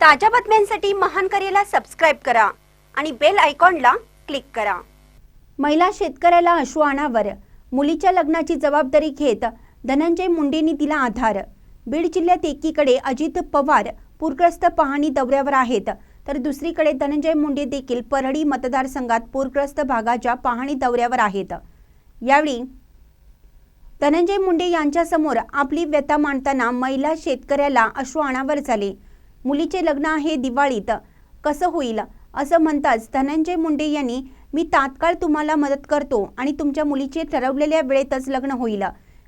ताज्या बातम्यांसाठी महान करेला सबस्क्राईब करा आणि बेल आयकॉनला क्लिक करा. महिला शेतकऱ्याला अश्रू अनावर. मुलीच्या लग्नाची जबाबदारी घेत धनंजय मुंडेंनी दिला आधार. बीड जिल्ह्यात एकीकडे अजित पवार पूरग्रस्त पाहणी दौऱ्यावर आहेत. तर दुसरीकडे धनंजय मुंडे देखील परळी मतदारसंघात पूरग्रस्त भागाच्या पाहणी दौऱ्यावर आहेत. यावेळी धनंजय मुंडे यांच्यासमोर आपली व्यथा मांडताना महिला शेतकऱ्याला अश्रू अनावर झाले. मुलीचे लग्न आहे दिवाळीत. कसं होईल? असं म्हणताच धनंजय मुंडे यांनी मी तात्काळ तुम्हाला मदत करतो आणि तुमच्या मुलीचे ठरवलेल्या वेळेतच लग्न होईल.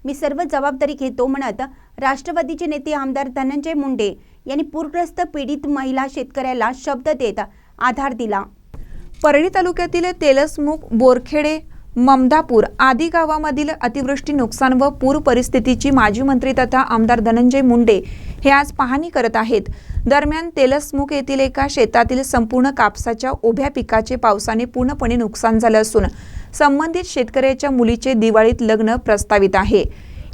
मी सर्व जबाबदारी घेतो म्हणत राष्ट्रवादीचे नेते आमदार धनंजय मुंडे यांनी पूरग्रस्त पीडित महिला शेतकऱ्याला शब्द देत आधार दिला. परळी तालुक्यातील तेलसमुख बोरखेडे ममदापूर आदी गावामधील अतिवृष्टी नुकसान व पूर परिस्थितीची माजी मंत्री तथा आमदार धनंजय मुंडे हे आज पाहणी करत आहेत. दरम्यान तेलसमुख येथील एका शेतातील संपूर्ण कापसाच्या उभ्या पिकाचे पावसाने पूर्णपणे नुकसान झालं असून संबंधित शेतकऱ्याच्या मुलीचे दिवाळीत लग्न प्रस्तावित आहे.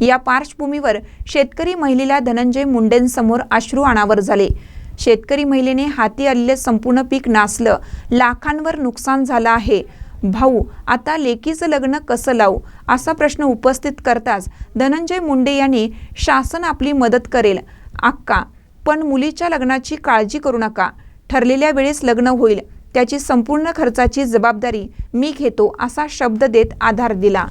या पार्श्वभूमीवर शेतकरी महिलेला धनंजय मुंडेंसमोर अश्रू अनावर झाले. शेतकरी महिलेने हाती आलेले संपूर्ण पीक नासलं लाखांवर नुकसान झालं आहे. भाऊ आता लेकीचं लग्न कसं लावू? असा प्रश्न उपस्थित करताच धनंजय मुंडे यांनी शासन आपली मदत करेल. अक्का पण मुलीच्या लग्नाची काळजी करू नका. ठरलेल्या वेळेस लग्न होईल. त्याची संपूर्ण खर्चाची जबाबदारी मी घेतो असा शब्द देत आधार दिला.